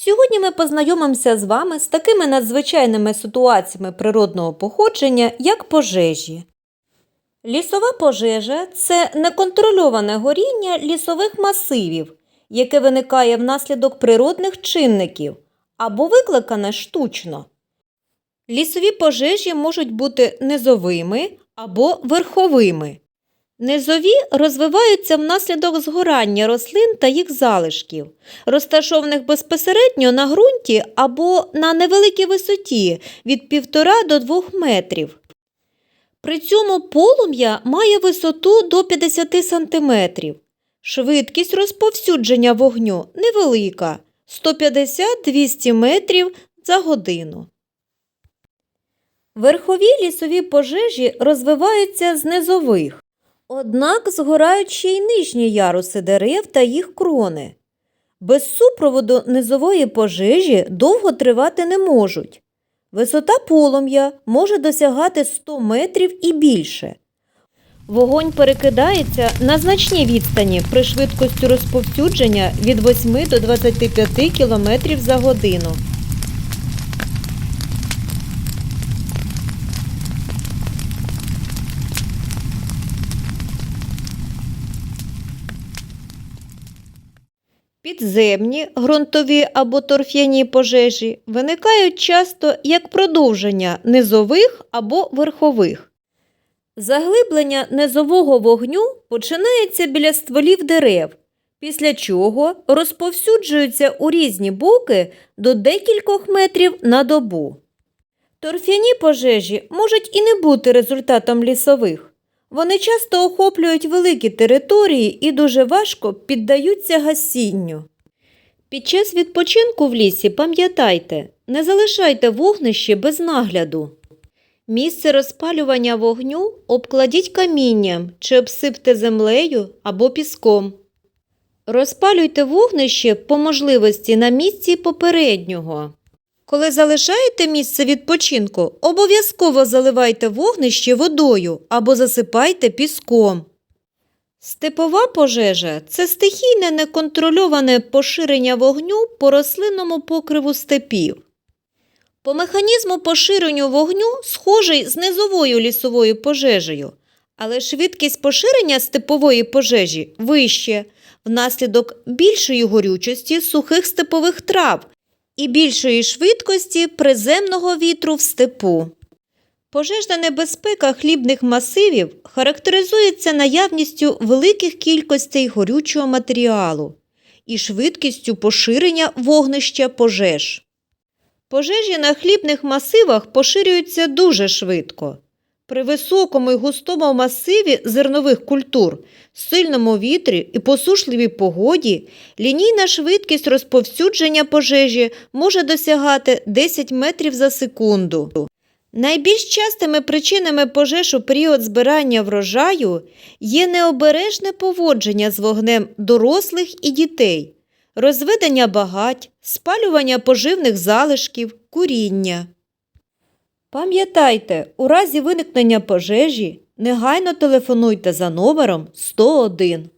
Сьогодні ми познайомимося з вами з такими надзвичайними ситуаціями природного походження, як пожежі. Лісова пожежа це неконтрольоване горіння лісових масивів, яке виникає внаслідок природних чинників або викликане штучно. Лісові пожежі можуть бути низовими або верховими. Низові розвиваються внаслідок згорання рослин та їх залишків, розташованих безпосередньо на ґрунті або на невеликій висоті від 1,5 до 2 метрів. При цьому полум'я має висоту до 50 см. Швидкість розповсюдження вогню невелика 150-200 метрів за годину. Верхові лісові пожежі розвиваються з низових. Однак згорають ще й нижні яруси дерев та їх крони. Без супроводу низової пожежі довго тривати не можуть. Висота полум'я може досягати 100 метрів і більше. Вогонь перекидається на значні відстані при швидкості розповсюдження від 8 до 25 км за годину. Підземні, ґрунтові або торф'яні пожежі виникають часто як продовження низових або верхових. Заглиблення низового вогню починається біля стволів дерев, після чого розповсюджується у різні боки до декількох метрів на добу. Торф'яні пожежі можуть і не бути результатом лісових. Вони часто охоплюють великі території і дуже важко піддаються гасінню. Під час відпочинку в лісі пам'ятайте, не залишайте вогнище без нагляду. Місце розпалювання вогню обкладіть камінням чи обсипте землею або піском. Розпалюйте вогнище по можливості на місці попереднього. Коли залишаєте місце відпочинку, обов'язково заливайте вогнище водою або засипайте піском. Степова пожежа це стихійне неконтрольоване поширення вогню по рослинному покриву степів. По механізму поширення вогню схожий з низовою лісовою пожежею, але швидкість поширення степової пожежі вище внаслідок більшої горючості сухих степових трав і більшої швидкості приземного вітру в степу. Пожежна небезпека хлібних масивів характеризується наявністю великих кількостей горючого матеріалу і швидкістю поширення вогнища пожеж. Пожежі на хлібних масивах поширюються дуже швидко. При високому і густому масиві зернових культур, сильному вітрі і посушливій погоді лінійна швидкість розповсюдження пожежі може досягати 10 метрів за секунду. Найбільш частими причинами пожеж у період збирання врожаю є необережне поводження з вогнем дорослих і дітей, розведення багать, спалювання поживних залишків, куріння. Пам'ятайте, у разі виникнення пожежі негайно телефонуйте за номером 101.